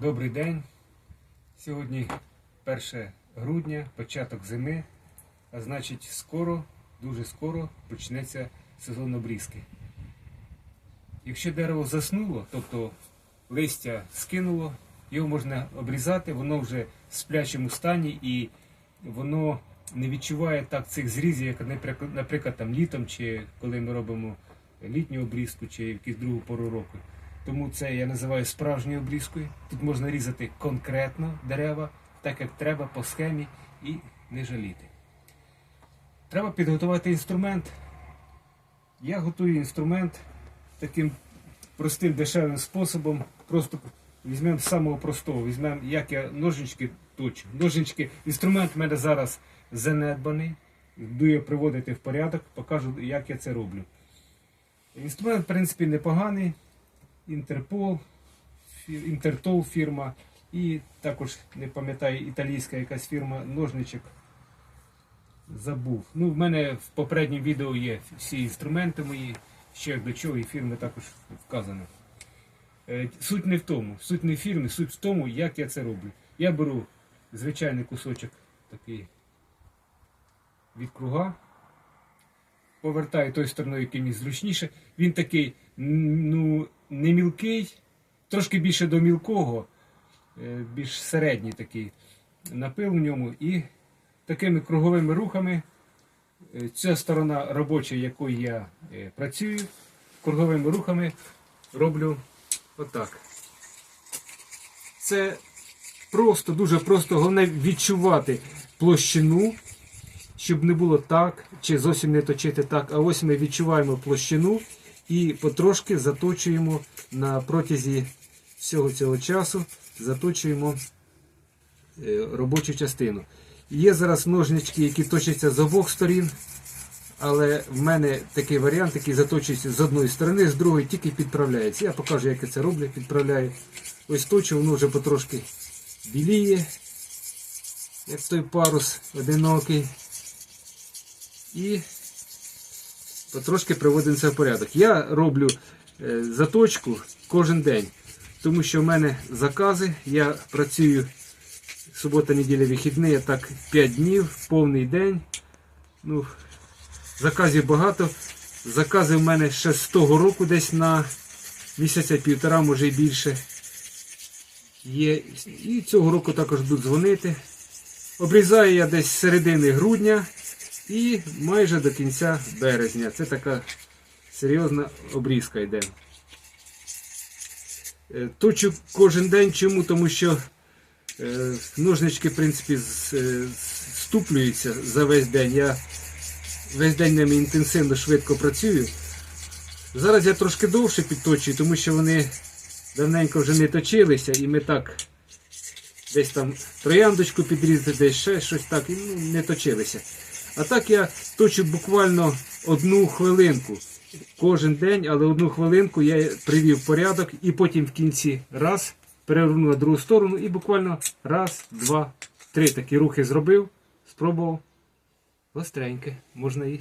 Добрий день. Сьогодні 1 грудня, початок зими, а значить скоро, дуже скоро почнеться сезон обрізки. Якщо дерево заснуло, тобто листя скинуло, його можна обрізати, воно вже в сплячому стані і воно не відчуває так цих зрізів, як, наприклад, там літом, чи коли ми робимо літню обрізку, чи якусь другу пору року. Тому це я називаю справжньою обрізкою. Тут можна різати конкретно дерева, так як треба по схемі і не жаліти. Треба підготувати інструмент. Я готую інструмент таким простим дешевим способом. Просто візьмемо з самого простого, візьмемо, як я ножнички точу. Ножнички, інструмент в мене зараз занедбаний. Буду я приводити в порядок, покажу, як я це роблю. Інструмент, в принципі, непоганий. Інтерпол, Інтертол фірма. І також, не пам'ятаю, італійська якась фірма ножничок. Забув. Ну, в мене в попередньому відео є всі інструменти мої, ще до чого, і фірми також вказано. Е, Суть не в тому, суть не в фірмі, суть в тому, як я це роблю. Я беру звичайний кусочок такий від круга, повертаю тою стороною, який мені зручніше. Він такий, ну, не мілкий, трошки більше до мілкого, е, більш середній такий напил в ньому. І такими круговими рухами, е, ця сторона робоча, якою я е, працюю, круговими рухами роблю отак. Це просто, дуже просто, головне відчувати площину, щоб не було так, чи зовсім не точити так. А ось ми відчуваємо площину і потрошки заточуємо на протязі всього цього часу, заточуємо е, робочу частину. Є зараз ножнички, які точаться з обох сторін, але в мене такий варіант, який заточується з одної сторони, з другої тільки підправляється. Я покажу, як я це роблю, підправляю. Ось точу, воно вже потрошки біліє, як той парус одинокий. І потрошки приводимо це в порядок. Я роблю е, заточку кожен день, тому що в мене закази, я працюю субота, неділя, вихідний, я так 5 днів, повний день. Ну, заказів багато. Закази в мене ще з того року десь на місяця півтора, може і більше. Є. І цього року також будуть дзвонити. Обрізаю я десь середини грудня і майже до кінця березня. Це така серйозна обрізка йде. Е, Точу кожен день. Чому? Тому що е, ножнички, в принципі, е, ступлюються за весь день. Я весь день ними інтенсивно швидко працюю. Зараз я трошки довше підточую, тому що вони давненько вже не точилися, і ми так десь там трояндочку підрізати, десь ще щось так, і ну, не точилися. А так я точу буквально одну хвилинку кожен день, але одну хвилинку я привів порядок і потім в кінці раз перевернув на другу сторону і буквально раз, два, три такі рухи зробив, спробував. Гостреньке, можна і,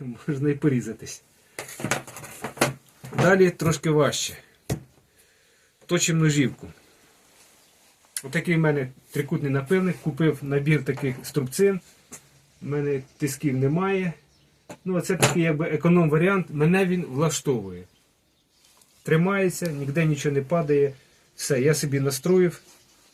можна і порізатись. Далі трошки важче. Точимо ножівку. Отакий в мене трикутний напильник. Купив набір таких струбцин. У мене тисків немає. Ну, це такий якби економ варіант. Мене він влаштовує. Тримається, ніде нічого не падає. Все, я собі настроїв.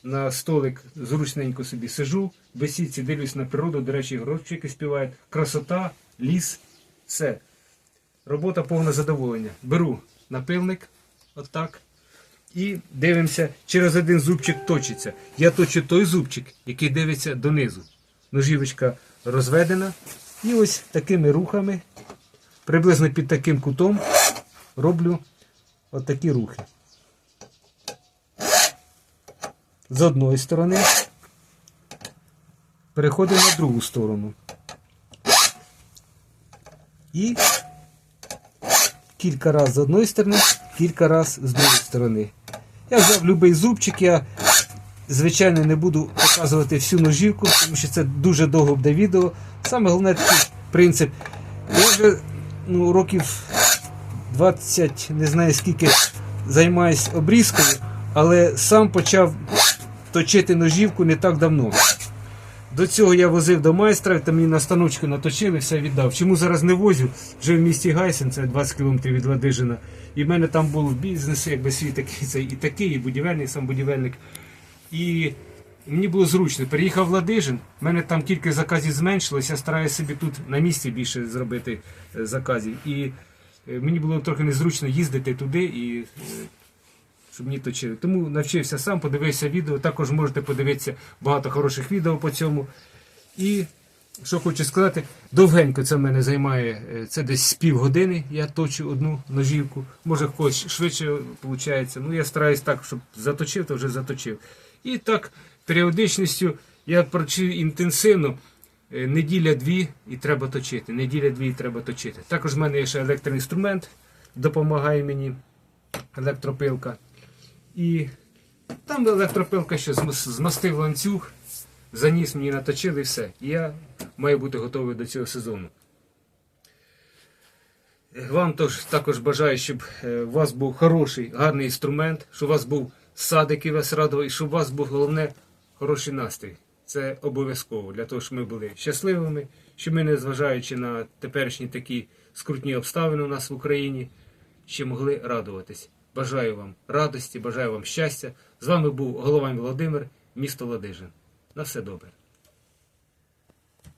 На столик зручненько собі сижу, в бесідці дивлюсь на природу, до речі, горобчики співають. Красота, ліс, все. Робота повне задоволення. Беру напильник, отак. І дивимося, через один зубчик точиться. Я точу той зубчик, який дивиться донизу. Ножівочка розведена. І ось такими рухами, приблизно під таким кутом, роблю отакі рухи. З одної сторони. Переходимо на другу сторону. І кілька разів з одної сторони, кілька разів з другої сторони. Я взяв будь-який зубчик, я, звичайно, не буду показувати всю ножівку, тому що це дуже довго буде відео. Саме головне такий принцип. Я вже ну, років 20, не знаю скільки, займаюся обрізкою, але сам почав точити ножівку не так давно. До цього я возив до майстра, там мені на станочку наточили, все віддав. Чому зараз не возю? Жив в місті Гайсен, це 20 км від Ладижина. І в мене там був бізнес, якби свій такий, і такий, і будівельник, сам будівельник. І мені було зручно. Переїхав в Ладижин, в мене там кілька заказів зменшилось, я стараюся собі тут на місці більше зробити е, заказів. І е, мені було трохи незручно їздити туди і е, щоб мені точили. Тому навчився сам, подивився відео. Також можете подивитися багато хороших відео по цьому. І що хочу сказати, довгенько це в мене займає, це десь з півгодини я точу одну ножівку. Може когось швидше виходить. Ну я стараюсь так, щоб заточив, то вже заточив. І так, періодичністю я працюю інтенсивно. Е, Неділя-дві і треба точити. Неділя-дві і треба точити. Також в мене є ще електроінструмент, допомагає мені електропилка. І там електропилка ще змастив ланцюг, заніс мені наточили і все. І я маю бути готовий до цього сезону. Е, Вам також бажаю, щоб е, у вас був хороший, гарний інструмент, щоб у вас був садик, який вас радував, і щоб у вас був головне хороший настрій. Це обов'язково для того, щоб ми були щасливими, щоб ми, незважаючи на теперішні такі скрутні обставини у нас в Україні, ще могли радуватись. Бажаю вам радості, бажаю вам щастя. З вами був Головань Володимир, місто Ладижин. На все добре.